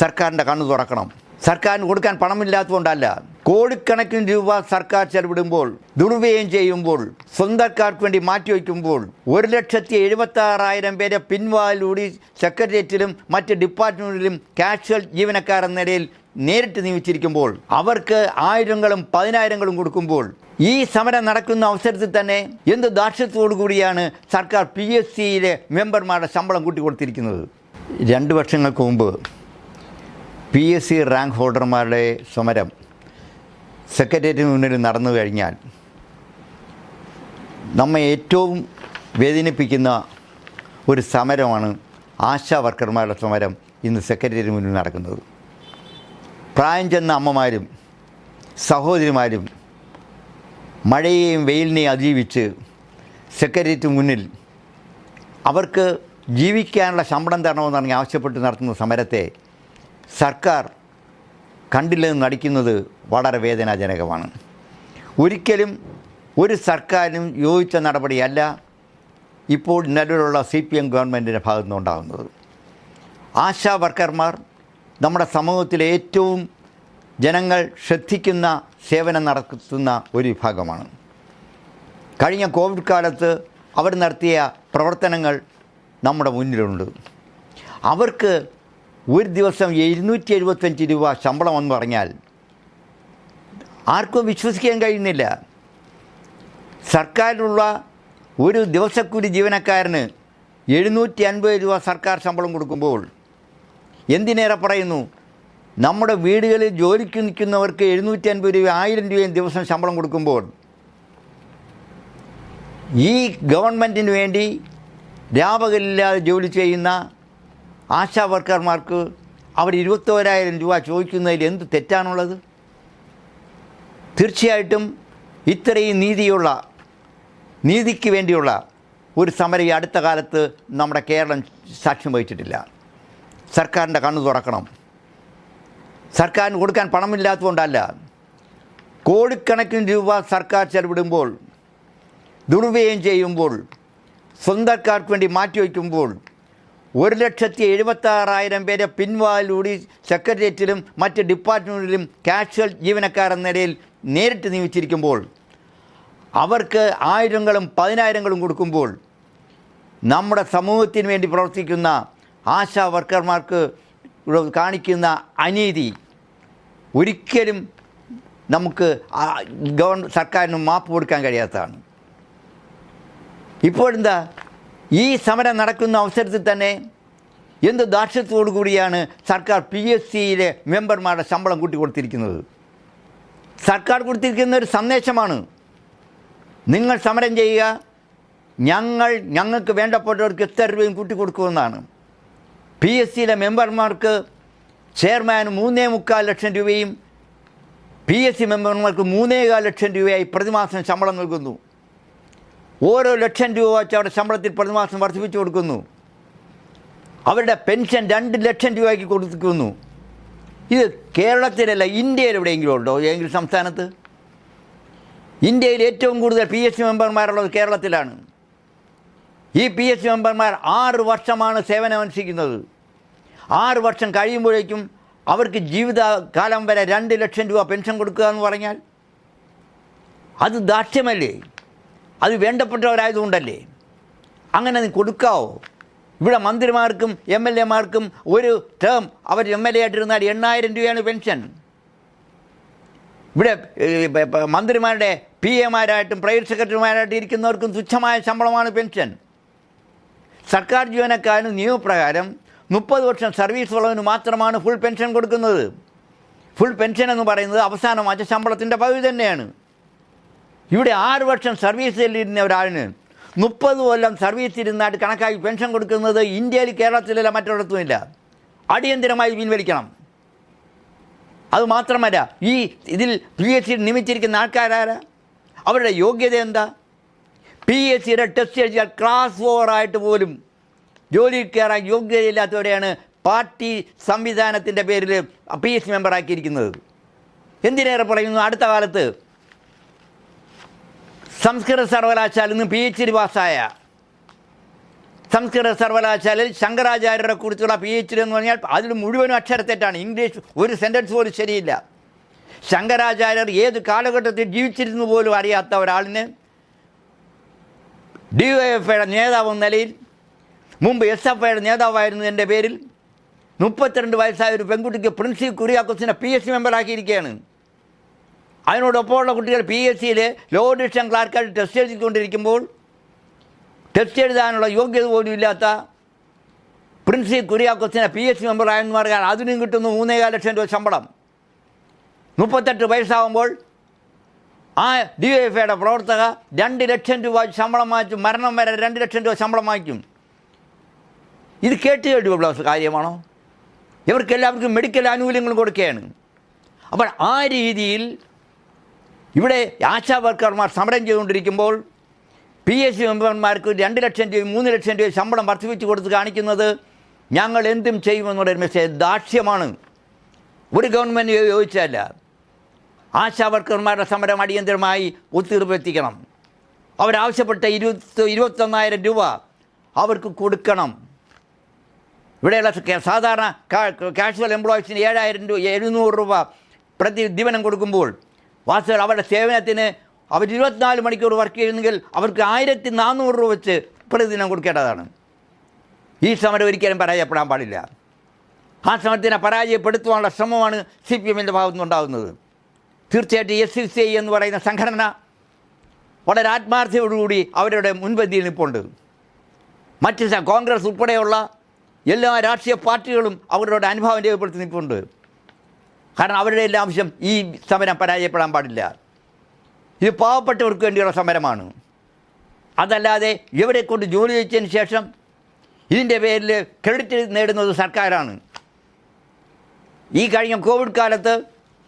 സർക്കാരിന്റെ കണ്ണ് തുറക്കണം. സർക്കാരിന് കൊടുക്കാൻ പണമില്ലാത്തതുകൊണ്ടല്ല. കോടിക്കണക്കിന് രൂപ സർക്കാർ ചെലവിടുമ്പോൾ ദുർവ്യയം ചെയ്യുമ്പോൾ സ്വന്തക്കാർക്ക് വേണ്ടി മാറ്റിവെക്കുമ്പോൾ ഒരു ലക്ഷത്തി എഴുപത്തി ആറായിരം പേരെ പിൻവാലിലൂടി സെക്രട്ടേറിയറ്റിലും മറ്റ് ഡിപ്പാർട്ട്മെന്റിലും കാഷ്വൽ ജീവനക്കാരെന്ന നിലയിൽ നേരിട്ട് നിയമിച്ചിരിക്കുമ്പോൾ അവർക്ക് ആയിരങ്ങളും പതിനായിരങ്ങളും കൊടുക്കുമ്പോൾ ഈ സമരം നടക്കുന്ന അവസരത്തിൽ തന്നെ എന്ത് ദാക്ഷ്യത്തോടു കൂടിയാണ് സർക്കാർ പി എസ് സിയിലെ മെമ്പർമാരുടെ ശമ്പളം കൂട്ടിക്കൊടുത്തിരിക്കുന്നത്? രണ്ട് വർഷങ്ങൾക്ക് മുമ്പ് പി എസ് സി റാങ്ക് ഹോൾഡർമാരുടെ സമരം സെക്രട്ടേറിയറ്റിന് മുന്നിൽ നടന്നു കഴിഞ്ഞാൽ നമ്മെ ഏറ്റവും വേദനിപ്പിക്കുന്ന ഒരു സമരമാണ് ആശാ വർക്കർമാരുടെ സമരം ഇന്ന് സെക്രട്ടേറിയറ്റിന് മുന്നിൽ നടക്കുന്നത്. പ്രായം ചെന്ന അമ്മമാരും സഹോദരിമാരും മഴയെയും വെയിലിനെയും അതിജീവിച്ച് സെക്രട്ടേറിയറ്റ് മുന്നിൽ അവർക്ക് ജീവിക്കാനുള്ള ശമ്പളം തരണമെന്ന് പറഞ്ഞ് ആവശ്യപ്പെട്ട് നടത്തുന്ന സമരത്തെ സർക്കാർ കണ്ടില്ലെന്ന് നടിക്കുന്നത് വളരെ വേദനാജനകമാണ്. ഒരിക്കലും ഒരു സർക്കാരിനും യോജിച്ച നടപടിയല്ല ഇപ്പോൾ നിലവിലുള്ള സി പി എം ഗവൺമെന്റിന്റെ ഭാഗത്തു നിന്നുണ്ടാകുന്നത്. ആശാ വർക്കർമാർ നമ്മുടെ സമൂഹത്തിലെ ഏറ്റവും ജനങ്ങൾ ശ്രദ്ധിക്കുന്ന സേവനം നടത്തുന്ന ഒരു വിഭാഗമാണ്. കഴിഞ്ഞ കോവിഡ് കാലത്ത് അവർ നടത്തിയ പ്രവർത്തനങ്ങൾ നമ്മുടെ മുന്നിലുണ്ട്. അവർക്ക് ഒരു ദിവസം എഴുന്നൂറ്റി എഴുപത്തഞ്ച് രൂപ ശമ്പളം എന്ന് പറഞ്ഞാൽ ആർക്കും വിശ്വസിക്കാൻ കഴിയുന്നില്ല. സർക്കാരിലുള്ള ഒരു ദിവസക്കൂലി ജീവനക്കാരന് എഴുന്നൂറ്റി അൻപത് രൂപ സർക്കാർ ശമ്പളം കൊടുക്കുമ്പോൾ എന്തിനേറെ പറയുന്നു? നമ്മുടെ വീടുകളിൽ ജോലിക്ക് നിൽക്കുന്നവർക്ക് എഴുന്നൂറ്റി അൻപത് രൂപ ആയിരം രൂപയും ദിവസം ശമ്പളം കൊടുക്കുമ്പോൾ ഈ ഗവൺമെന്റിന് വേണ്ടി രാപകലില്ലാതെ ജോലി ചെയ്യുന്ന ആശാ വർക്കർമാർക്ക് അവർ ഇരുപത്തോരായിരം രൂപ ചോദിക്കുന്നതിൽ എന്ത് തെറ്റാണുള്ളത്? തീർച്ചയായിട്ടും ഇത്രയും നീതിയുള്ള നീതിക്ക് വേണ്ടിയുള്ള ഒരു സമരം ഈ അടുത്ത കാലത്ത് നമ്മുടെ കേരളം സാക്ഷ്യം വഹിച്ചിട്ടില്ല. സർക്കാരിന്റെ കണ്ണു തുറക്കണം. സർക്കാരിന് കൊടുക്കാൻ പണമില്ലാത്തതുകൊണ്ടല്ല. കോടിക്കണക്കിന് രൂപ സർക്കാർ ചെലവിടുമ്പോൾ ദുർവ്യയം ചെയ്യുമ്പോൾ സ്വന്തക്കാർക്ക് വേണ്ടി മാറ്റിവെക്കുമ്പോൾ ഒരു ലക്ഷത്തി എഴുപത്തി ആറായിരം പേരെ പിൻവാലിലൂടി സെക്രട്ടേറിയറ്റിലും മറ്റ് ഡിപ്പാർട്ട്മെന്റിലും കാഷ്വൽ ജീവനക്കാരെന്ന നിലയിൽ നേരിട്ട് നിയമിച്ചിരിക്കുമ്പോൾ അവർക്ക് ആയിരങ്ങളും പതിനായിരങ്ങളും കൊടുക്കുമ്പോൾ നമ്മുടെ സമൂഹത്തിന് വേണ്ടി പ്രവർത്തിക്കുന്ന ആശാ വർക്കർമാർക്ക് കാണിക്കുന്ന അനീതി ഒരിക്കലും നമുക്ക് ഗവൺ സർക്കാരിന് മാപ്പ് കൊടുക്കാൻ കഴിയാത്തതാണ്. ഇപ്പോഴെന്താ? ഈ സമരം നടക്കുന്ന അവസരത്തിൽ തന്നെ എന്ത് ദാക്ഷ്യത്തോടു കൂടിയാണ് സർക്കാർ പി എസ് സിയിലെ മെമ്പർമാരുടെ ശമ്പളം കൂട്ടി കൊടുത്തിരിക്കുന്നത് സർക്കാർ കൊടുത്തിരിക്കുന്ന ഒരു സന്ദേശമാണ്. നിങ്ങൾ സമരം ചെയ്യുക. ഞങ്ങൾ ഞങ്ങൾക്ക് വേണ്ടപ്പെട്ടവർക്ക് എത്ര രൂപയും കൂട്ടി കൊടുക്കുമെന്നാണ് പി എസ് സിയിലെ മെമ്പർമാർക്ക് ചെയർമാന് മൂന്നേ മുക്കാൽ ലക്ഷം രൂപയും പി എസ് സി മെമ്പർമാർക്ക് മൂന്നേകാൽ ലക്ഷം രൂപയായി പ്രതിമാസം ശമ്പളം നൽകുന്നു. ഓരോ ലക്ഷം രൂപ വെച്ച് അവരുടെ ശമ്പളത്തിൽ പ്രതിമാസം വർദ്ധിപ്പിച്ചു കൊടുക്കുന്നു. അവരുടെ പെൻഷൻ രണ്ട് ലക്ഷം രൂപയ്ക്ക് കൊടുക്കുന്നു. ഇത് കേരളത്തിലല്ല ഇന്ത്യയിൽ എവിടെയെങ്കിലും ഉണ്ടോ? ഏതെങ്കിലും സംസ്ഥാനത്ത്? ഇന്ത്യയിൽ ഏറ്റവും കൂടുതൽ പി എസ് സി മെമ്പർമാരുള്ളത് കേരളത്തിലാണ്. ഈ പി എസ് സി മെമ്പർമാർ ആറ് വർഷമാണ് സേവനമനുഷ്ഠിക്കുന്നത്. ആറ് വർഷം കഴിയുമ്പോഴേക്കും അവർക്ക് ജീവിതകാലം വരെ രണ്ട് ലക്ഷം രൂപ പെൻഷൻ കൊടുക്കുക എന്ന് പറഞ്ഞാൽ അത് ദാക്ഷ്യമല്ലേ അത് വേണ്ടപ്പെട്ടവരായതുകൊണ്ടല്ലേ? അങ്ങനെ നീ കൊടുക്കാവോ? ഇവിടെ മന്ത്രിമാർക്കും എം എൽ എമാർക്കും ഒരു ടേം അവർ എം എൽ എ ആയിട്ടിരുന്നാൽ എണ്ണായിരം രൂപയാണ് പെൻഷൻ. ഇവിടെ മന്ത്രിമാരുടെ പി എമാരായിട്ടും പ്രൈവറ്റ് സെക്രട്ടറിമാരായിട്ടും ഇരിക്കുന്നവർക്കും തുച്ഛമായ ശമ്പളമാണ് പെൻഷൻ. സർക്കാർ ജീവനക്കാരന് നിയമപ്രകാരം മുപ്പത് വർഷം സർവീസ് ഉള്ളവന് മാത്രമാണ് ഫുൾ പെൻഷൻ കൊടുക്കുന്നത്. ഫുൾ പെൻഷൻ എന്ന് പറയുന്നത് അവസാനം അച്ഛ ശമ്പളത്തിന്റെ പകുതി തന്നെയാണ്. ഇവിടെ ആറ് വർഷം സർവീസിലിരുന്ന ഒരാളിന് മുപ്പത് കൊല്ലം സർവീസ് ഇരുന്നായിട്ട് കണക്കാക്കി പെൻഷൻ കൊടുക്കുന്നത് ഇന്ത്യയിൽ കേരളത്തിലല്ല മറ്റൊരിടത്തുമില്ല അടിയന്തിരമായി പിൻവലിക്കണം. അത് മാത്രമല്ല ഈ ഇതിൽ പി എസ് സി നിയമിച്ചിരിക്കുന്ന ആൾക്കാരാരാ? അവരുടെ യോഗ്യത എന്താ? പി എസ് സിയുടെ ടെസ്റ്റ് എഴുതിയാൽ ക്ലാസ് ഫോറായിട്ട് പോലും ജോലിയിൽ കയറാൻ യോഗ്യതയില്ലാത്തവരെയാണ് പാർട്ടി സംവിധാനത്തിന്റെ പേരിൽ പി എസ് സി മെമ്പറാക്കിയിരിക്കുന്നത് എന്തിനേറെ പറയുന്നു? അടുത്ത കാലത്ത് സംസ്കൃത സർവകലാശാല നിന്ന് പി എച്ച് ഡി പാസ്സായ സംസ്കൃത സർവകലാശാലയിൽ ശങ്കരാചാര്യരെ കുറിച്ചുള്ള പി എച്ച് ഡി എന്ന് പറഞ്ഞാൽ അതിൽ മുഴുവനും അക്ഷരത്തെറ്റാണ്. ഇംഗ്ലീഷ് ഒരു സെന്റൻസ് പോലും ശരിയില്ല. ശങ്കരാചാര്യർ ഏത് കാലഘട്ടത്തിൽ ജീവിച്ചിരുന്നു പോലും അറിയാത്ത ഒരാളിന് ഡി വൈ എഫ് ഐയുടെ നേതാവ് നിലയിൽ മുമ്പ് എസ് എഫ് ഐയുടെ നേതാവായിരുന്നു എന്റെ പേരിൽ മുപ്പത്തിരണ്ട് വയസ്സായ ഒരു പെൺകുട്ടിക്ക് പ്രിൻസി കുര്യാക്കോസിനെ പി എസ് സി മെമ്പറാക്കിയിരിക്കുകയാണ് അതിനോടൊപ്പമുള്ള കുട്ടികൾ പി എസ് സിയിൽ ലോ ഡിവിഷൻ ക്ലാർക്കായിട്ട് ടെസ്റ്റ് എഴുതിക്കൊണ്ടിരിക്കുമ്പോൾ ടെസ്റ്റ് എഴുതാനുള്ള യോഗ്യത പോലും ഇല്ലാത്ത പ്രിൻസി കുര്യാക്കോസിനെ പി എസ് സി മെമ്പറായെന്ന് പറഞ്ഞാൽ അതിനും കിട്ടുന്നു മൂന്നേകാൽ ലക്ഷം രൂപ ശമ്പളം. മുപ്പത്തെട്ട് വയസ്സാകുമ്പോൾ ആ ഡി എഫ് ഐയുടെ പ്രവർത്തക രണ്ട് ലക്ഷം രൂപ ശമ്പളം വാങ്ങിച്ചു മരണം വരെ രണ്ട് ലക്ഷം രൂപ ശമ്പളം വാങ്ങിക്കും. ഇത് കേട്ട് കേട്ടുള്ള കാര്യമാണോ? ഇവർക്ക് എല്ലാവർക്കും മെഡിക്കൽ ആനുകൂല്യങ്ങൾ കൊടുക്കുകയാണ്. അപ്പോൾ ആ രീതിയിൽ ഇവിടെ ആശാ വർക്കർമാർ സമരം ചെയ്തുകൊണ്ടിരിക്കുമ്പോൾ പി എസ് സി മെമ്പർമാർക്ക് രണ്ട് ലക്ഷം രൂപ മൂന്ന് ലക്ഷം രൂപ ശമ്പളം വർദ്ധിപ്പിച്ച് കൊടുത്ത് കാണിക്കുന്നത് ഞങ്ങൾ എന്തും ചെയ്യുമെന്നുള്ളൊരു മെസ്സേജ് ദാക്ഷ്യമാണ്. ഒരു ഗവൺമെന്റ് യോജിച്ചല്ല ആശാ വർക്കർമാരുടെ സമരം അടിയന്തരമായി ഒത്തീർപ്പെത്തിക്കണം അവരാവശ്യപ്പെട്ട ഇരുപത്തി ഇരുപത്തൊന്നായിരം രൂപ അവർക്ക് കൊടുക്കണം. ഇവിടെയുള്ള സാധാരണ കാഷ്വൽ എംപ്ലോയീസിന് ഏഴായിരം രൂപ എഴുന്നൂറ് രൂപ പ്രതി ദിവനം കൊടുക്കുമ്പോൾ വാസ്തവ അവരുടെ സേവനത്തിന് അവർ ഇരുപത്തിനാല് മണിക്കൂർ വർക്ക് ചെയ്യുന്നെങ്കിൽ അവർക്ക് ആയിരത്തി നാനൂറ് രൂപ വെച്ച് പ്രതിദിനം കൊടുക്കേണ്ടതാണ്. ഈ സമരം ഒരിക്കലും പരാജയപ്പെടാൻ പാടില്ല. ആ സമരത്തിനെ പരാജയപ്പെടുത്തുവാനുള്ള ശ്രമമാണ് സി പി എമ്മിന്റെ ഭാഗത്തുനിന്നുണ്ടാകുന്നത് തീർച്ചയായിട്ടും എസ് സി സി ഐ എന്ന് പറയുന്ന സംഘടന വളരെ ആത്മാർത്ഥയോടുകൂടി അവരുടെ മുൻപന്തിയിൽ നിൽപ്പുണ്ട്. മറ്റ് കോൺഗ്രസ് ഉൾപ്പെടെയുള്ള എല്ലാ രാഷ്ട്രീയ പാർട്ടികളും അവരുടെ അനുഭവം രേഖപ്പെടുത്തി നിൽപ്പുണ്ട്. കാരണം അവരുടെ എല്ലാ ആവശ്യം ഈ സമരം പരാജയപ്പെടാൻ പാടില്ല. ഇത് പാവപ്പെട്ടവർക്ക് വേണ്ടിയുള്ള സമരമാണ്. അതല്ലാതെ ഇവരെ കൊണ്ട് ജോലി ചെയ്തതിന് ശേഷം ഇതിന്റെ പേരിൽ ക്രെഡിറ്റ് നേടുന്നത് സർക്കാരാണ്. ഈ കഴിഞ്ഞ കോവിഡ് കാലത്ത്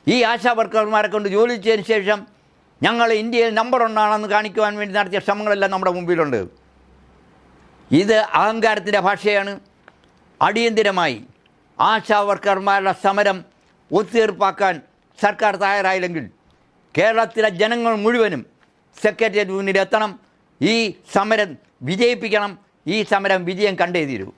ഈ ആശാ വർക്കർമാരെ കൊണ്ട് ജോലി ചെയ്തതിന് ശേഷം ഞങ്ങൾ ഇന്ത്യയിൽ നമ്പർ ഒന്നാണെന്ന് കാണിക്കുവാൻ വേണ്ടി നടത്തിയ ശ്രമങ്ങളെല്ലാം നമ്മുടെ മുമ്പിലുണ്ട്. ഇത് അഹങ്കാരത്തിന്റെ ഭാഷയാണ്. അടിയന്തിരമായി ആശാ വർക്കർമാരുടെ സമരം ഒത്തുതീർപ്പാക്കാൻ സർക്കാർ തയ്യാറായില്ലെങ്കിൽ കേരളത്തിലെ ജനങ്ങൾ മുഴുവനും സെക്രട്ടേറിയറ്റ് മുന്നിൽ എത്തണം. ഈ സമരം വിജയിപ്പിക്കണം. ഈ സമരം വിജയം കണ്ടേ തീരൂ.